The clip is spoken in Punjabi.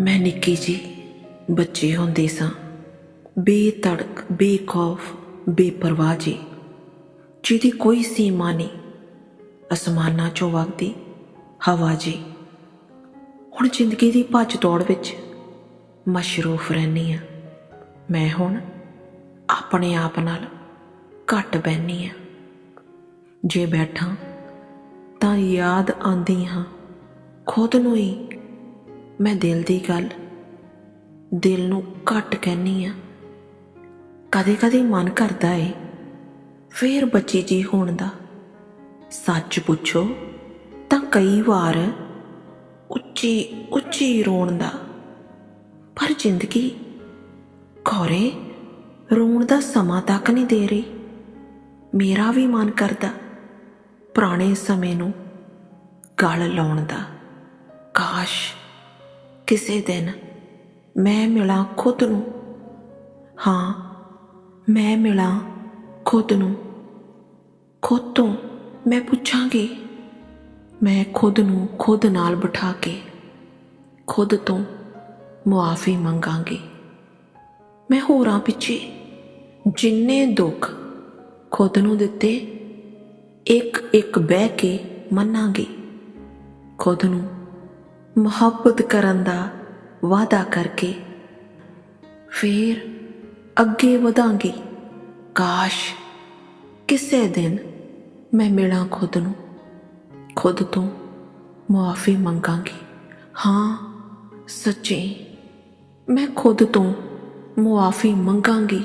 ਮੈਂ ਨਿੱਕੀ ਜੀ ਬੱਚੇ ਹੁੰਦੇ ਸਾਂ। ਬੇਤੜਕ, ਬੇਖੌਫ, ਬੇਪਰਵਾਹ ਜੀ, ਜਿਹਦੀ ਕੋਈ ਸੀਮਾ ਨਹੀਂ। ਅਸਮਾਨਾਂ ਚੋਂ ਵਗਦੀ ਹਵਾ ਜੀ। ਹੁਣ ਜ਼ਿੰਦਗੀ ਦੀ ਭੱਜ ਦੌੜ ਵਿੱਚ ਮਸ਼ਰੂਫ ਰਹਿੰਦੀ ਆ। ਮੈਂ ਹੁਣ ਆਪਣੇ ਆਪ ਨਾਲ ਘੱਟ ਬਹਿਨੀ ਆ। ਜੇ ਬੈਠਾਂ ਤਾਂ ਯਾਦ ਆਂਦੀ ਹਾਂ, ਖੁਦ ਨੂੰ ਹੀ ਮੈਂ ਦਿਲ ਦੀ ਗੱਲ ਦਿਲ ਨੂੰ ਘੱਟ ਕਹਿਨੀ ਆ। ਕਦੇ ਕਦੇ ਮਨ ਕਰਦਾ ਏ, ਫੇਰ ਬੱਚੀ ਜੀ ਹੋਣ ਦਾ। ਸੱਚ ਪੁੱਛੋ, ਤਾਂ ਕਈ ਵਾਰ ਉੱਚੀ ਉੱਚੀ ਰੋਣ ਦਾ। ਪਰ ਜ਼ਿੰਦਗੀ ਖੋਰੇ ਰੋਣ ਦਾ ਸਮਾਂ ਤੱਕ ਨਹੀਂ ਦੇ ਰਹੀ। ਮੇਰਾ ਵੀ ਮਨ ਕਰਦਾ ਪੁਰਾਣੇ ਸਮੇਂ ਨੂੰ ਗਲ ਲਾਉਣ ਦਾ। ਕਾਸ਼ ਕਿਸੇ ਦਿਨ ਮੈਂ ਮਿਲਾਂ ਖੁਦ ਨੂੰ। ਹਾਂ, ਮੈਂ ਮਿਲਾਂ ਖੁਦ ਨੂੰ। ਖੁਦ ਤੋਂ ਮੈਂ ਪੁੱਛਾਂਗੀ, ਮੈਂ ਖੁਦ ਨੂੰ ਖੁਦ ਨਾਲ ਬਿਠਾ ਕੇ ਖੁਦ ਤੋਂ ਮੁਆਫੀ ਮੰਗਾਂਗੀ। ਮੈਂ ਹੋਰਾਂ ਪਿੱਛੇ ਜਿੰਨੇ ਦੁੱਖ ਖੁਦ ਨੂੰ ਦਿੱਤੇ ਇੱਕ ਇੱਕ ਬਹਿ ਕੇ ਮੰਨਾਂਗੀ। ਖੁਦ ਨੂੰ ਮੁਹੱਬਤ ਕਰਨ ਦਾ ਵਾਅਦਾ ਕਰਕੇ ਫਿਰ ਅੱਗੇ ਵਧਾਂਗੀ। ਕਾਸ਼ ਕਿਸੇ ਦਿਨ ਮੈਂ ਮਿਲਾਂ ਖੁਦ ਨੂੰ, ਖੁਦ ਤੋਂ ਮੁਆਫੀ ਮੰਗਾਂਗੀ। ਹਾਂ, ਸੱਚੇ ਮੈਂ ਖੁਦ ਤੋਂ ਮੁਆਫੀ ਮੰਗਾਂਗੀ।